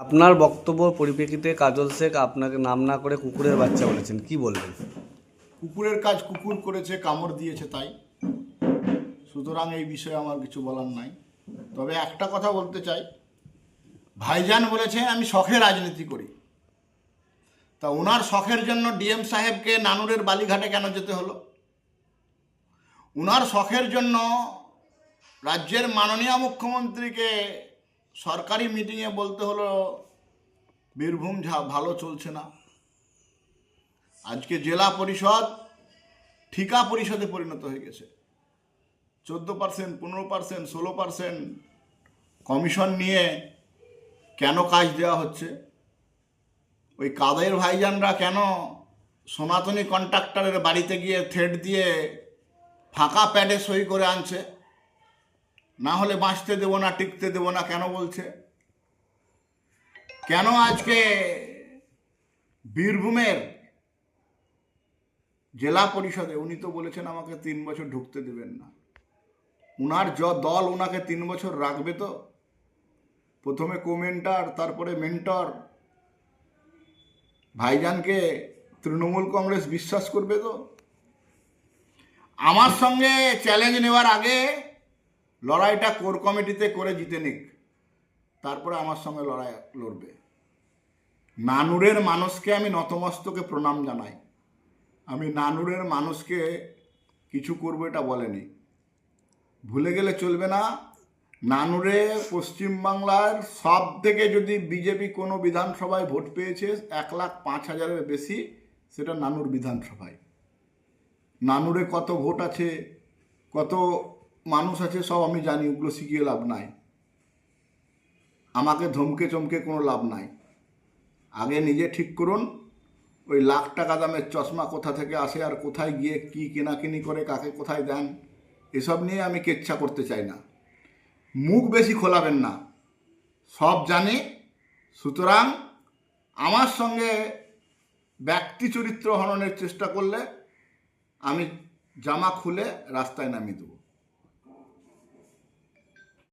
আপনার বক্তব্য পরিপ্রেক্ষিতে কাজল শেখ আপনাকে নাম না করে কুকুরের বাচ্চা বলেছেন, কি বলবেন? কুকুরের কাজ কুকুর করেছে, কামড় দিয়েছে তাই। সুতরাং এই বিষয়ে আমার কিছু বলার নাই। তবে একটা কথা বলতে চাই। ভাইজান বলেছে, আমি শখে রাজনীতি করি। তা ওনার শখের জন্য ডিএম সাহেবকে নানুরের বালিঘাটে কেন যেতে হলো? ওনার শখের জন্য রাজ্যের মাননীয় মুখ্যমন্ত্রীকে সরকারি মিটিংয়ে বলতে হলো, বীরভূম ঝা- ভালো চলছে না। আজকে জেলা পরিষদ ঠিকা পরিষদে পরিণত হয়ে গেছে। চোদ্দ পার্সেন্ট পনেরো পার্সেন্ট ষোলো পার্সেন্ট কমিশন নিয়ে কেন কাজ দেওয়া হচ্ছে? ওই কাদের ভাইজানরা কেন সনাতনী কন্ট্রাক্টরের বাড়িতে গিয়ে থ্রেড দিয়ে ফাঁকা প্যাডে সই করে আনছে? না হলে বাঁচতে দেবো না, টিকতে দেবো না, কেন বলছে? কেন আজকে বীরভূমের জেলা পরিষদে, উনি তো বলেছেন আমাকে তিন বছর ঢুকতে দেবেন না। উনার য দল ওনাকে তিন বছর রাখবে তো? প্রথমে কোমেন্টার, তারপরে মেন্টর। ভাইজানকে তৃণমূল কংগ্রেস বিশ্বাস করবে তো? আমার সঙ্গে চ্যালেঞ্জ নেওয়ার আগে লড়াইটা কোর কমিটিতে করে জিতে নিক, তারপরে আমার সঙ্গে লড়াই লড়বে। নানুরের মানুষকে আমি নতমস্তকে প্রণাম জানাই। আমি নানুরের মানুষকে কিছু করব এটা বলেনি। ভুলে গেলে চলবে না। নানুরে পশ্চিমবাংলার সব থেকে যদি বিজেপি কোনো বিধানসভায় ভোট পেয়েছে, এক লাখ পাঁচ হাজারের বেশি, সেটা নানুর বিধানসভায়। নানুরে কত ভোট আছে, কত মানুষ আছে, সব আমি জানি, ওগুলো শিখিয়ে লাভ নাই। আমাকে ধমকে চমকে কোনো লাভ নাই। আগে নিজে ঠিক করুন, ওই লাখ টাকা দামের চশমা কোথা থেকে আসে আর কোথায় গিয়ে কি কেনাকিনি করে, কাকে কোথায় দেন, এসব নিয়ে আমি কেচ্ছা করতে চাই না। মুখ বেশি খোলাবেন না। সব জানি, সুতরাং আমার সঙ্গে ব্যক্তি চরিত্র হননের চেষ্টা করলে আমি জামা খুলে রাস্তায় নামিয়ে দেবো।